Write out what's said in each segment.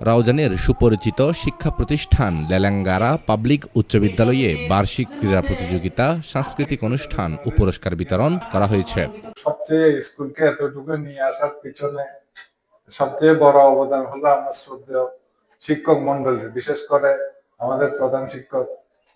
রাউজানের সুপরিচিত শিক্ষা প্রতিষ্ঠান লেলাঙ্গারা পাবলিক উচ্চ বিদ্যালয়ে বার্ষিক ক্রীড়া প্রতিযোগিতা, সাংস্কৃতিক অনুষ্ঠান ও পুরস্কার বিতরণ করা হয়েছে। সবচেয়ে স্কুলকে এতটুকু নিয়ে আসার পিছনে সবচেয়ে বড় অবদান হলো আমার শ্রদ্ধেয় শিক্ষক মন্ডলীর বিশেষ করে আমাদের প্রধান শিক্ষক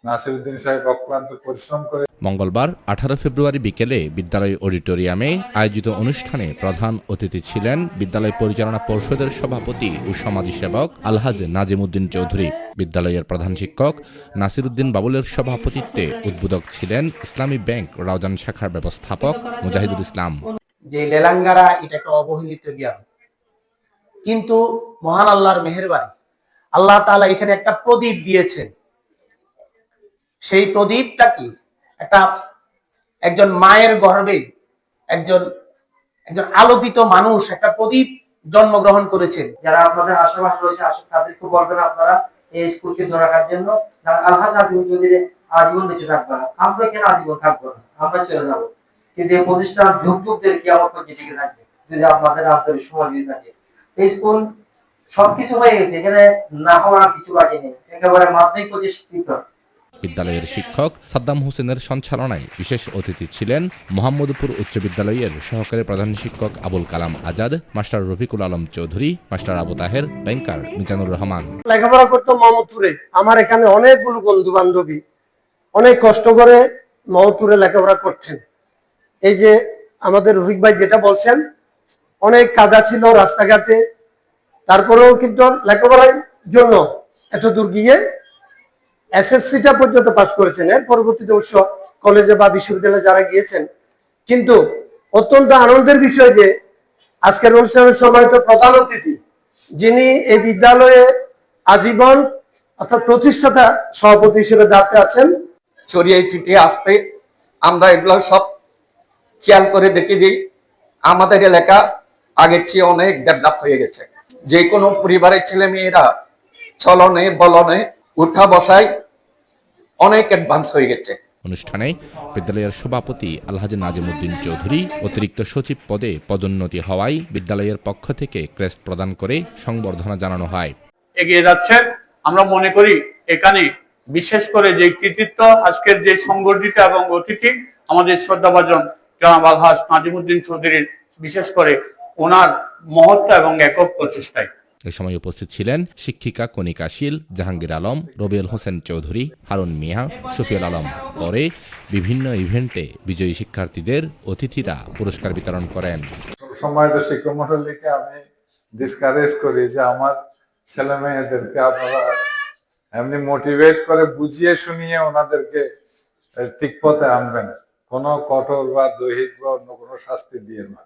নাসিরুদ্দিন সাহেব অক্লান্ত পরিশ্রম করে মঙ্গলবার, আঠারো ফেব্রুয়ারি বিকেলে বিদ্যালয় অডিটোরিয়ামে আয়োজিত অনুষ্ঠানে প্রধান অতিথি ছিলেন বিদ্যালয় পরিচালনা পর্ষদের সভাপতি ও সমাজী সেবক আলহাজ নাজিমুদ্দিন চৌধুরী। বিদ্যালয়ের প্রধান শিক্ষক নাসিরুদ্দিন বাবুলের সভাপতিত্বে উদ্বোধক ছিলেন ইসলামী ব্যাংক রাউজান শাখার ব্যবস্থাপক মুজাহিদুল ইসলাম। যে লেলাঙ্গারা এটা একটা অবহেলিত জ্ঞান। কিন্তু মহান আল্লাহর মেহেরবানি। আল্লাহ তাআলা এখানে একটা প্রদীপ দিয়েছেন। সেই প্রদীপটা কি? একটা একজন মায়ের গর্ভে একজন একজন আলোকিত মানুষ, একটা প্রদীপ জন্মগ্রহণ করেছেন। যারা আপনাদের আশেপাশে রয়েছে তাদেরকে বলবেন আপনারা এই স্কুলকে ধরে রাখার জন্য। আলহাজ আজীবন যদি আজীবন বেঁচে থাকবে না। আমরা কেন আজীবন থাকব না? আমরা চলে যাব। কিন্তু এই প্রতিষ্ঠান যুগ যুগ ধরে কি আমার পর্যন্ত টিকে থাকবে যদি আপনাদের আন্তরিক সহযোগিতা থাকে। এই স্কুল সবকিছু হয়ে গেছে। এখানে না হওয়ার কিছু বাকি নেই। একেবারে মাধ্যমিক প্রতিষ্ঠিত। বিদ্যালয়ের শিক্ষক সাদ্দাম হোসেনের সঞ্চালনায় বিশেষ অতিথি ছিলেন মোহাম্মদপুর উচ্চ বিদ্যালয়ের সহকারী প্রধান শিক্ষক Abul Kalam Azad, master Rafiqul Alam Chowdhury, master Abu Taher, banker Mizanur Rahman. লেখাপড়া করতাম মোহাম্মদপুরে। আমার এখানে অনেকগুলো বন্ধু বান্ধবী অনেক কষ্ট করে মোহাম্মদপুরে লেখাপড়া করতেন। এই যে আমাদের রফিক ভাই যেটা বলছেন, অনেক কাদা ছিল রাস্তাঘাটে, তারপরেও কিন্তু লেখাপড়ার জন্য এত দূর গিয়ে এসএসসিটা পর্যন্ত পাশ করেছেন। এর পরবর্তীতে অবশ্য কলেজে বা বিশ্ববিদ্যালয়ে যারা গিয়েছেন, কিন্তু অত্যন্ত আনন্দের বিষয় যে আজকের অনুষ্ঠানের সময় তো প্রধান অতিথি, যিনি এই বিদ্যালয়ে আজীবন অর্থাৎ প্রতিষ্ঠাতা সভাপতি হিসেবে দাঁড়াতে আছেন। ছড়িয়ে ছিটিয়ে আসতে আমরা এগুলো সব খেয়াল করে দেখি যে আমাদের এলাকা আগের চেয়ে অনেক ডেভেলপ হয়ে গেছে। যে কোনো পরিবারের ছেলে মেয়েরা চলনে, বলনে উঠা বসায় অনেক অ্যাডভান্স হয়ে গেছে। অনুষ্ঠানে বিদ্যালয়ের সভাপতি আলহাজ নাজিমুদ্দিন চৌধুরী অতিরিক্ত সচিব পদে পদোন্নতি হওয়ায় বিদ্যালয়ের পক্ষ থেকে ক্রেস্ট প্রদান করে সংবর্ধনা জানানো হয়। এগিয়ে যাচ্ছেন। আমরা মনে করি এখানে বিশেষ করে যে কৃতিত্ব আজকের যে সংগঠিত এবং অতিথি আমাদের শ্রদ্ধাভাজন জনাব আলহাজ নাজিমুদ্দিন চৌধুরীর বিশেষ করে ওনার মহত্ব এবং একক প্রচেষ্টায়। এ সময় উপস্থিত ছিলেন শিক্ষিকা কণিকা শীল, জাহাঙ্গীর আলম, রবিউল হোসেন চৌধুরী, হারুন মিয়া, শফিউল আলম। পরে বিভিন্ন ইভেন্টে বিজয়ী শিক্ষার্থীদের অতিথিরা পুরস্কার বিতরণ করেন। সম্মানিত শিক্ষক মন্ডলীকে আমি ডিসকারেজ করি যে আমার ছেলে মেয়েদেরকে আপনারা এমনি মোটিভেট করে বুঝিয়ে শুনিয়ে ওনাদেরকে ঠিক পথে আনবেন। কোনো কঠোর বা দৈহিক বা অন্য কোনো শাস্তি দিয়ে না।